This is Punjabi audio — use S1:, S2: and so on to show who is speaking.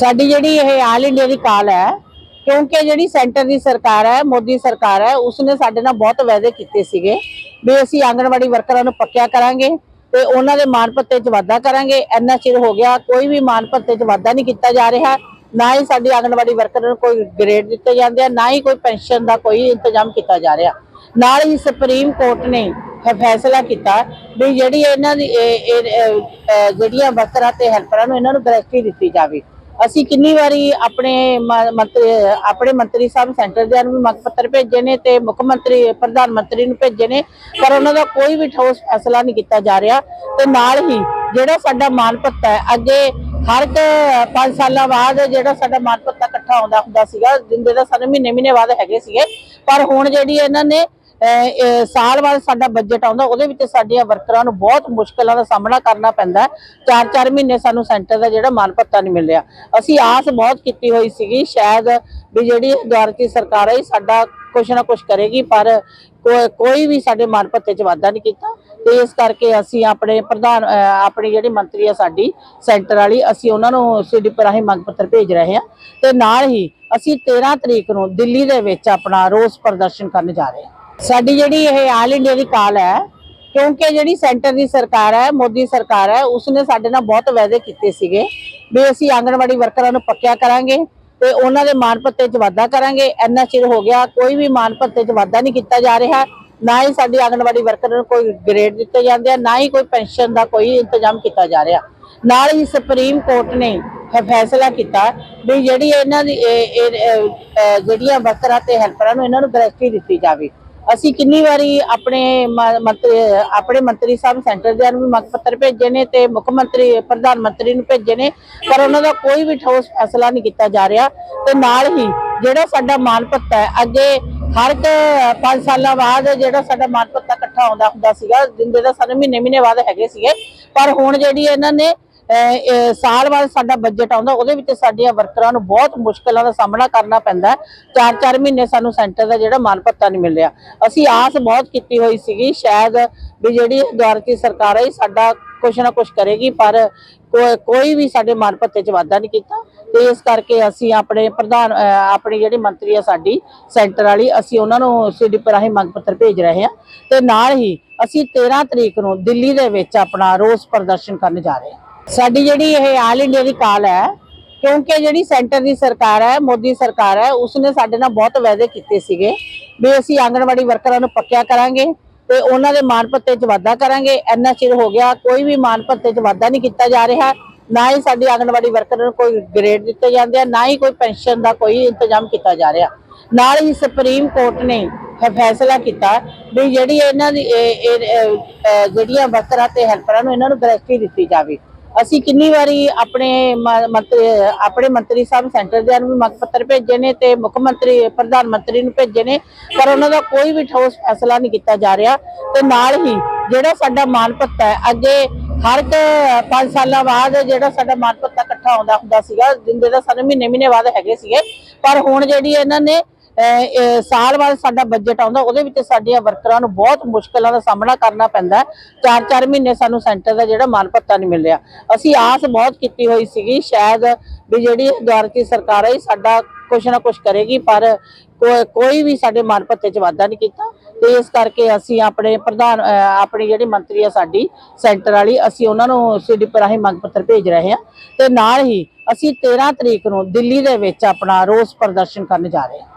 S1: ਸਾਡੀ ਜਿਹੜੀ ਇਹ ਆਲ ਇੰਡੀਆ ਦੀ ਕਾਲ ਹੈ, ਕਿਉਂਕਿ ਜਿਹੜੀ ਸੈਂਟਰ ਦੀ ਸਰਕਾਰ ਹੈ, ਮੋਦੀ ਸਰਕਾਰ ਹੈ, ਉਸਨੇ ਸਾਡੇ ਨਾਲ ਬਹੁਤ ਵਾਅਦੇ ਕੀਤੇ ਸੀਗੇ ਵੀ ਅਸੀਂ ਆਂਗਣਵਾੜੀ ਵਰਕਰਾਂ ਨੂੰ ਪੱਕਿਆ ਕਰਾਂਗੇ ਤੇ ਉਹਨਾਂ ਦੇ ਮਾਨ ਭੱਤੇ 'ਚ ਵਾਧਾ ਕਰਾਂਗੇ। ਇੰਨਾ ਚਿਰ ਹੋ ਗਿਆ, ਕੋਈ ਵੀ ਮਾਨ ਭੱਤੇ 'ਚ ਵਾਧਾ ਨਹੀਂ ਕੀਤਾ ਜਾ ਰਿਹਾ। ਨਾ ਹੀ ਸਾਡੀ ਆਂਗਣਵਾੜੀ ਵਰਕਰ ਨੂੰ ਕੋਈ ਗ੍ਰੇਡ ਦਿੱਤੇ ਜਾਂਦੇ ਆ, ਨਾ ਹੀ ਕੋਈ ਪੈਨਸ਼ਨ ਦਾ ਕੋਈ ਇੰਤਜ਼ਾਮ ਕੀਤਾ ਜਾ ਰਿਹਾ। ਨਾਲ ਹੀ ਸੁਪਰੀਮ ਕੋਰਟ ਨੇ ਫੈਸਲਾ ਕੀਤਾ ਵੀ ਜਿਹੜੀ ਇਹਨਾਂ ਦੀ ਜਿਹੜੀਆਂ ਵਰਕਰਾਂ ਤੇ ਹੈਲਪਰਾਂ ਨੂੰ ਇਹਨਾਂ ਨੂੰ ਗ੍ਰੈਜੂਟੀ ਦਿੱਤੀ ਜਾਵੇ। ਅਸੀਂ ਕਿੰਨੀ ਵਾਰੀ ਆਪਣੇ ਮੰਤਰੀ ਆਪਣੇ ਮੰਤਰੀ ਸਾਹਿਬ ਸੈਂਟਰ ਦੇ ਨੂੰ ਮੰਗ ਪੱਤਰ ਭੇਜੇ ਨੇ ਤੇ ਮੁੱਖ ਮੰਤਰੀ, ਪ੍ਰਧਾਨ ਮੰਤਰੀ ਨੂੰ ਭੇਜੇ ਨੇ, ਪਰ ਉਹਨਾਂ ਦਾ ਕੋਈ ਵੀ ਠੋਸ ਫੈਸਲਾ ਨਹੀਂ ਕੀਤਾ ਜਾ ਰਿਹਾ। ਤੇ ਨਾਲ ਹੀ ਜਿਹੜਾ ਸਾਡਾ ਮਾਨ ਭੱਤਾ ਹੈ, ਅੱਗੇ ਹਰ ਇੱਕ 5 ਸਾਲਾਂ ਬਾਅਦ ਜਿਹੜਾ ਸਾਡਾ ਮਾਨ ਭੱਤਾ ਇਕੱਠਾ ਆਉਂਦਾ ਹੁੰਦਾ ਸੀਗਾ, ਜਿੰਦੇ ਦਾ ਸਾਨੂੰ ਮਹੀਨੇ ਮਹੀਨੇ ਬਾਅਦ ਹੈਗੇ ਸੀਗੇ, ਪਰ ਹੁਣ ਜਿਹੜੀ ਇਹਨਾਂ ਨੇ ਸਾਲ ਬਾਅਦ ਸਾਡਾ ਬਜਟ ਆਉਂਦਾ, ਉਹਦੇ ਵਿੱਚ ਸਾਡੀਆਂ ਵਰਕਰਾਂ ਨੂੰ ਬਹੁਤ ਮੁਸ਼ਕਲਾਂ ਦਾ ਸਾਹਮਣਾ ਕਰਨਾ ਪੈਂਦਾ ਚਾਰ ਚਾਰ ਮਹੀਨੇ ਸਾਨੂੰ ਸੈਂਟਰ ਦਾ ਜਿਹੜਾ ਮਾਨ ਭੱਤਾ ਨਹੀਂ ਮਿਲਿਆ ਅਸੀਂ ਆਸ ਬਹੁਤ ਕੀਤੀ ਹੋਈ ਸੀਗੀ, ਸ਼ਾਇਦ ਵੀ ਜਿਹੜੀ ਦੁਆਰਕੀ ਸਰਕਾਰ ਹੈ ਸਾਡਾ ਕੁਛ ਨਾ ਕੁਛ ਕਰੇਗੀ, ਪਰ ਕੋ- ਕੋਈ ਵੀ ਸਾਡੇ ਮਾਨ ਭੱਤੇ 'ਚ ਵਾਧਾ ਨਹੀਂ ਕੀਤਾ। ਤੇ ਇਸ ਕਰਕੇ ਅਸੀਂ ਆਪਣੇ ਪ੍ਰਧਾਨ ਆਪਣੀ ਜਿਹੜੀ ਮੰਤਰੀ ਆ ਸਾਡੀ ਸੈਂਟਰ ਵਾਲੀ, ਅਸੀਂ ਉਹਨਾਂ ਨੂੰ ਸੀਡੀਪੀ ਰਾਹੀਂ ਮੰਗ ਪੱਤਰ ਭੇਜ ਰਹੇ ਹਾਂ। ਤੇ ਨਾਲ ਹੀ ਅਸੀਂ 13 ਤਰੀਕ ਨੂੰ ਦਿੱਲੀ ਦੇ ਵਿੱਚ ਆਪਣਾ ਰੋਸ ਪ੍ਰਦਰਸ਼ਨ ਕਰਨ ਜਾ ਰਹੇ ਹਾਂ। ਸਾਡੀ ਜਿਹੜੀ ਇਹ ਆਲ ਇੰਡੀਆ ਦੀ ਕਾਲ ਹੈ, ਕਿਉਂਕਿ ਜਿਹੜੀ ਸੈਂਟਰ ਦੀ ਸਰਕਾਰ ਹੈ, ਮੋਦੀ ਸਰਕਾਰ ਹੈ, ਉਸਨੇ ਸਾਡੇ ਨਾਲ ਬਹੁਤ ਵਾਅਦੇ ਕੀਤੇ ਸੀਗੇ ਵੀ ਅਸੀਂ ਆਂਗਣਵਾੜੀ ਵਰਕਰਾਂ ਨੂੰ ਪੱਕਿਆ ਕਰਾਂਗੇ ਤੇ ਉਹਨਾਂ ਦੇ ਮਾਨ ਭੱਤੇ 'ਚ ਵਾਧਾ ਕਰਾਂਗੇ। ਇੰਨਾ ਚਿਰ ਹੋ ਗਿਆ, ਕੋਈ ਵੀ ਮਾਨ ਭੱਤੇ 'ਚ ਵਾਧਾ ਨਹੀਂ ਕੀਤਾ ਜਾ ਰਿਹਾ। ਨਾ ਹੀ ਸਾਡੀ ਆਂਗਣਵਾੜੀ ਵਰਕਰ ਨੂੰ ਕੋਈ ਗ੍ਰੇਡ ਦਿੱਤੇ ਜਾਂਦੇ ਆ, ਨਾ ਹੀ ਕੋਈ ਪੈਨਸ਼ਨ ਦਾ ਕੋਈ ਇੰਤਜ਼ਾਮ ਕੀਤਾ ਜਾ ਰਿਹਾ। ਨਾਲ ਹੀ ਸੁਪਰੀਮ ਕੋਰਟ ਨੇ ਫੈਸਲਾ ਕੀਤਾ ਵੀ ਜਿਹੜੀ ਇਹਨਾਂ ਦੀ ਜਿਹੜੀਆਂ ਵਰਕਰਾਂ ਤੇ ਹੈਲਪਰਾਂ ਨੂੰ ਇਹਨਾਂ ਨੂੰ ਗ੍ਰੈਜੂਟੀ ਦਿੱਤੀ ਜਾਵੇ। ਅਸੀਂ ਕਿੰਨੀ ਵਾਰੀ ਆਪਣੇ ਮੰਤਰੀ ਆਪਣੇ ਮੰਤਰੀ ਸਾਹਿਬ ਸੈਂਟਰ ਦੇ ਨੂੰ ਮੰਗ ਪੱਤਰ ਭੇਜੇ ਨੇ ਤੇ ਮੁੱਖ ਮੰਤਰੀ, ਪ੍ਰਧਾਨ ਮੰਤਰੀ ਨੂੰ ਭੇਜੇ ਨੇ, ਪਰ ਉਹਨਾਂ ਦਾ ਕੋਈ ਵੀ ਠੋਸ ਫੈਸਲਾ ਨਹੀਂ ਕੀਤਾ ਜਾ ਰਿਹਾ। ਤੇ ਨਾਲ ਹੀ ਜਿਹੜਾ ਸਾਡਾ ਮਾਨ ਭੱਤਾ ਹੈ, ਅੱਗੇ ਹਰ ਇੱਕ 5 ਸਾਲਾਂ ਬਾਅਦ ਜਿਹੜਾ ਸਾਡਾ ਮਾਨ ਪੱਤਾ ਇਕੱਠਾ ਆਉਂਦਾ ਹੁੰਦਾ ਸੀਗਾ, ਜਿੰਦੇ ਦਾ ਸਾਨੂੰ ਮਹੀਨੇ ਮਹੀਨੇ ਬਾਅਦ ਹੈਗੇ ਸੀਗੇ, ਪਰ ਹੁਣ ਜਿਹੜੀ ਇਹਨਾਂ ਨੇ ਸਾਲ ਬਾਅਦ ਸਾਡਾ ਬਜਟ ਆਉਂਦਾ, ਉਹਦੇ ਵਿੱਚ ਸਾਡੀਆਂ ਵਰਕਰਾਂ ਨੂੰ ਬਹੁਤ ਮੁਸ਼ਕਲਾਂ ਦਾ ਸਾਹਮਣਾ ਕਰਨਾ ਪੈਂਦਾ ਚਾਰ ਚਾਰ ਮਹੀਨੇ ਸਾਨੂੰ ਸੈਂਟਰ ਦਾ ਜਿਹੜਾ ਮਾਨ ਭੱਤਾ ਨਹੀਂ ਮਿਲ ਰਿਹਾ। ਅਸੀਂ ਆਸ ਬਹੁਤ ਕੀਤੀ ਹੋਈ ਸੀਗੀ, ਸ਼ਾਇਦ ਵੀ ਜਿਹੜੀ ਦੁਆਰਕੀ ਸਰਕਾਰ ਹੈ ਸਾਡਾ ਕੁਛ ਨਾ ਕੁਛ ਕਰੇਗੀ, ਪਰ ਕੋਈ ਵੀ ਸਾਡੇ ਮਾਨ ਭੱਤੇ 'ਚ ਵਾਧਾ ਨਹੀਂ ਕੀਤਾ। ਤੇ ਇਸ ਕਰਕੇ ਅਸੀਂ ਆਪਣੇ ਪ੍ਰਧਾਨ ਆਪਣੀ ਜਿਹੜੀ ਮੰਤਰੀ ਆ ਸਾਡੀ ਸੈਂਟਰ ਵਾਲੀ, ਅਸੀਂ ਉਹਨਾਂ ਨੂੰ ਸੀਡੀਪੀ ਰਾਹੀਂ ਮੰਗ ਪੱਤਰ ਭੇਜ ਰਹੇ ਹਾਂ। ਤੇ ਨਾਲ ਹੀ ਅਸੀਂ 13 ਤਰੀਕ ਨੂੰ ਦਿੱਲੀ ਦੇ ਵਿੱਚ ਆਪਣਾ ਰੋਸ ਪ੍ਰਦਰਸ਼ਨ ਕਰਨ ਜਾ ਰਹੇ ਹਾਂ। ਸਾਡੀ ਜਿਹੜੀ ਇਹ ਆਲ ਇੰਡੀਆ ਦੀ ਕਾਲ ਹੈ, ਕਿਉਂਕਿ ਜਿਹੜੀ ਸੈਂਟਰ ਦੀ ਸਰਕਾਰ ਹੈ, ਮੋਦੀ ਸਰਕਾਰ ਹੈ, ਉਸਨੇ ਸਾਡੇ ਨਾਲ ਬਹੁਤ ਵਾਅਦੇ ਕੀਤੇ ਸੀਗੇ ਵੀ ਅਸੀਂ ਆਂਗਣਵਾੜੀ ਵਰਕਰਾਂ ਨੂੰ ਪੱਕਿਆ ਕਰਾਂਗੇ ਤੇ ਉਹਨਾਂ ਦੇ ਮਾਨ ਭੱਤੇ 'ਚ ਵਾਧਾ ਕਰਾਂਗੇ। ਇੰਨਾ ਚਿਰ ਹੋ ਗਿਆ, ਕੋਈ ਵੀ ਮਾਨ ਭੱਤੇ 'ਚ ਵਾਧਾ ਨਹੀਂ ਕੀਤਾ ਜਾ ਰਿਹਾ। ਨਾ ਹੀ ਸਾਡੀ ਆਂਗਣਵਾੜੀ ਵਰਕਰਾਂ ਨੂੰ ਕੋਈ ਗ੍ਰੇਡ ਦਿੱਤੇ ਜਾਂਦੇ ਆ, ਨਾ ਹੀ ਕੋਈ ਪੈਨਸ਼ਨ ਦਾ ਕੋਈ ਇੰਤਜ਼ਾਮ ਕੀਤਾ ਜਾ ਰਿਹਾ। ਨਾਲ ਹੀ ਸੁਪਰੀਮ ਕੋਰਟ ਨੇ ਫੈਸਲਾ ਕੀਤਾ ਵੀ ਜਿਹੜੀ ਇਹਨਾਂ ਦੀ ਜਿਹੜੀਆਂ ਵਰਕਰਾਂ ਤੇ ਹੈਲਪਰਾਂ ਨੂੰ ਇਹਨਾਂ ਨੂੰ ਗ੍ਰੈਜੂਟੀ ਦਿੱਤੀ ਜਾਵੇ। ਅਸੀਂ ਕਿੰਨੀ ਵਾਰੀ ਆਪਣੇ ਮੰਤਰੀ ਆਪਣੇ ਮੰਤਰੀ ਸਾਹਿਬ ਸੈਂਟਰ ਦੇ ਨੂੰ ਵੀ ਮੰਗ ਪੱਤਰ ਭੇਜੇ ਨੇ ਤੇ ਮੁੱਖ ਮੰਤਰੀ, ਪ੍ਰਧਾਨ ਮੰਤਰੀ ਨੂੰ ਭੇਜੇ ਨੇ, ਪਰ ਉਹਨਾਂ ਦਾ ਕੋਈ ਵੀ ਠੋਸ ਫੈਸਲਾ ਨਹੀਂ ਕੀਤਾ ਜਾ ਰਿਹਾ। ਤੇ ਨਾਲ ਹੀ ਜਿਹੜਾ ਸਾਡਾ ਮਾਨ ਭੱਤਾ ਹੈ, ਅੱਗੇ ਹਰ ਇੱਕ 5 ਸਾਲਾਂ ਬਾਅਦ ਜਿਹੜਾ ਸਾਡਾ ਮਾਨ ਭੱਤਾ ਇਕੱਠਾ ਆਉਂਦਾ ਹੁੰਦਾ ਸੀਗਾ ਦਿੰਦੇ ਦਾ ਸਾਨੂੰ ਮਹੀਨੇ ਮਹੀਨੇ ਬਾਅਦ ਹੈਗੇ ਸੀਗੇ, ਪਰ ਹੁਣ ਜਿਹੜੀ ਇਹਨਾਂ ਨੇ ਸਾਲ ਬਾਅਦ ਸਾਡਾ ਬਜਟ ਆਉਂਦਾ, ਉਹਦੇ ਵਿੱਚ ਸਾਡੀਆਂ ਵਰਕਰਾਂ ਨੂੰ ਬਹੁਤ ਮੁਸ਼ਕਲਾਂ ਦਾ ਸਾਹਮਣਾ ਕਰਨਾ ਪੈਂਦਾ ਚਾਰ ਚਾਰ ਮਹੀਨੇ ਸਾਨੂੰ ਸੈਂਟਰ ਦਾ ਜਿਹੜਾ ਮਾਨ ਭੱਤਾ ਨਹੀਂ ਮਿਲ ਰਿਹਾ। ਅਸੀਂ ਆਸ ਬਹੁਤ ਕੀਤੀ ਹੋਈ ਸੀਗੀ, ਸ਼ਾਇਦ ਵੀ ਜਿਹੜੀ ਦੁਆਰਕੀ ਸਰਕਾਰ ਹੈ ਸਾਡਾ ਕੁਛ ਨਾ ਕੁਛ ਕਰੇਗੀ, ਪਰ ਕੋਈ ਵੀ ਸਾਡੇ ਮਾਨ ਭੱਤੇ 'ਚ ਵਾਧਾ ਨਹੀਂ ਕੀਤਾ। ਤੇ ਇਸ ਕਰਕੇ ਅਸੀਂ ਆਪਣੇ ਪ੍ਰਧਾਨ ਆਪਣੀ ਜਿਹੜੀ ਮੰਤਰੀ ਆ ਸਾਡੀ ਸੈਂਟਰ ਵਾਲੀ, ਅਸੀਂ ਉਹਨਾਂ ਨੂੰ ਸੀਡੀਪੀ ਰਾਹੀਂ ਮੰਗ ਪੱਤਰ ਭੇਜ ਰਹੇ ਹਾਂ। ਤੇ ਨਾਲ ਹੀ ਅਸੀਂ 13 ਤਰੀਕ ਨੂੰ ਦਿੱਲੀ ਦੇ ਵਿੱਚ ਆਪਣਾ ਰੋਸ ਪ੍ਰਦਰਸ਼ਨ ਕਰਨ ਜਾ ਰਹੇ ਹਾਂ।